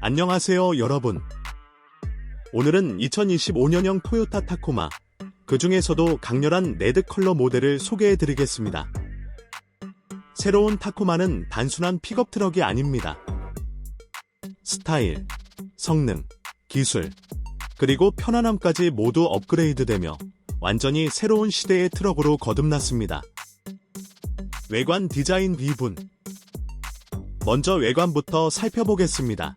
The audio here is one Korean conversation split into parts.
안녕하세요, 여러분. 오늘은 2025년형 토요타 타코마, 그 중에서도 강렬한 레드 컬러 모델을 소개해 드리겠습니다. 새로운 타코마는 단순한 픽업 트럭이 아닙니다. 스타일, 성능, 기술, 그리고 편안함까지 모두 업그레이드되며 완전히 새로운 시대의 트럭으로 거듭났습니다. 외관 디자인 비분. 먼저 외관부터 살펴보겠습니다.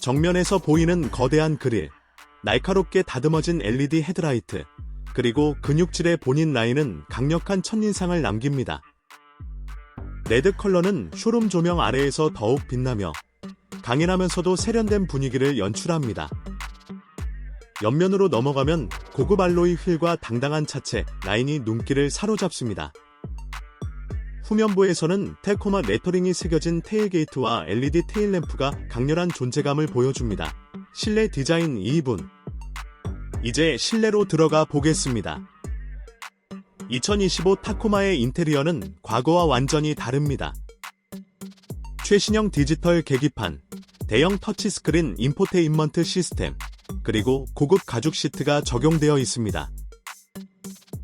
정면에서 보이는 거대한 그릴, 날카롭게 다듬어진 LED 헤드라이트, 그리고 근육질의 본인 라인은 강력한 첫인상을 남깁니다. 레드 컬러는 쇼룸 조명 아래에서 더욱 빛나며 강인하면서도 세련된 분위기를 연출합니다. 옆면으로 넘어가면 고급 알로이 휠과 당당한 차체, 라인이 눈길을 사로잡습니다. 후면부에서는 테코마 레터링이 새겨진 테일게이트와 LED 테일램프가 강렬한 존재감을 보여줍니다. 실내 디자인 2분. 이제 실내로 들어가 보겠습니다. 2025 타코마의 인테리어는 과거와 완전히 다릅니다. 최신형 디지털 계기판, 대형 터치스크린 인포테인먼트 시스템, 그리고 고급 가죽 시트가 적용되어 있습니다.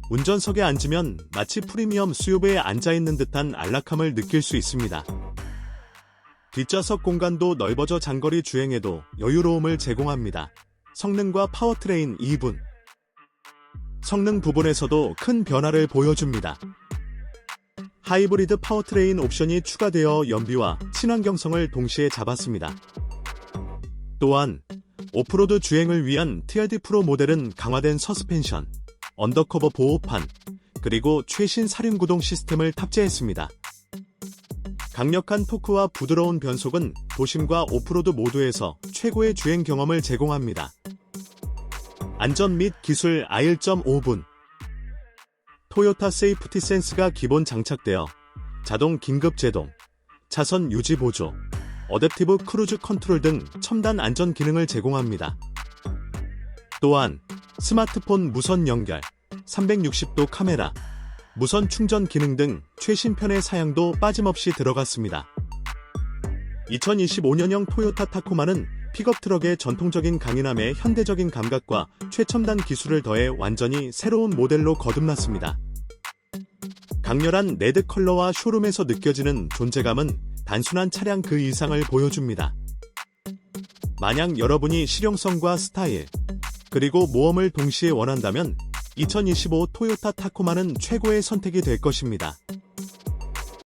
운전석에 앉으면 마치 프리미엄 수요배에 앉아있는 듯한 안락함을 느낄 수 있습니다. 뒷좌석 공간도 넓어져 장거리 주행에도 여유로움을 제공합니다. 성능과 파워트레인 2분. 성능 부분에서도 큰 변화를 보여줍니다. 하이브리드 파워트레인 옵션이 추가되어 연비와 친환경성을 동시에 잡았습니다. 또한 오프로드 주행을 위한 TRD 프로 모델은 강화된 서스펜션, 언더커버 보호판, 그리고 최신 사륜 구동 시스템을 탑재했습니다. 강력한 토크와 부드러운 변속은 도심과 오프로드 모두에서 최고의 주행 경험을 제공합니다. 안전 및 기술 I1.5분 토요타 세이프티 센스가 기본 장착되어 자동 긴급 제동, 차선 유지 보조, 어댑티브 크루즈 컨트롤 등 첨단 안전 기능을 제공합니다. 또한 스마트폰 무선 연결, 360도 카메라, 무선 충전 기능 등 최신 편의 사양도 빠짐없이 들어갔습니다. 2025년형 토요타 타코마는 픽업 트럭의 전통적인 강인함에 현대적인 감각과 최첨단 기술을 더해 완전히 새로운 모델로 거듭났습니다. 강렬한 레드 컬러와 쇼룸에서 느껴지는 존재감은 단순한 차량 그 이상을 보여줍니다. 만약 여러분이 실용성과 스타일, 그리고 모험을 동시에 원한다면 2025 토요타 타코마는 최고의 선택이 될 것입니다.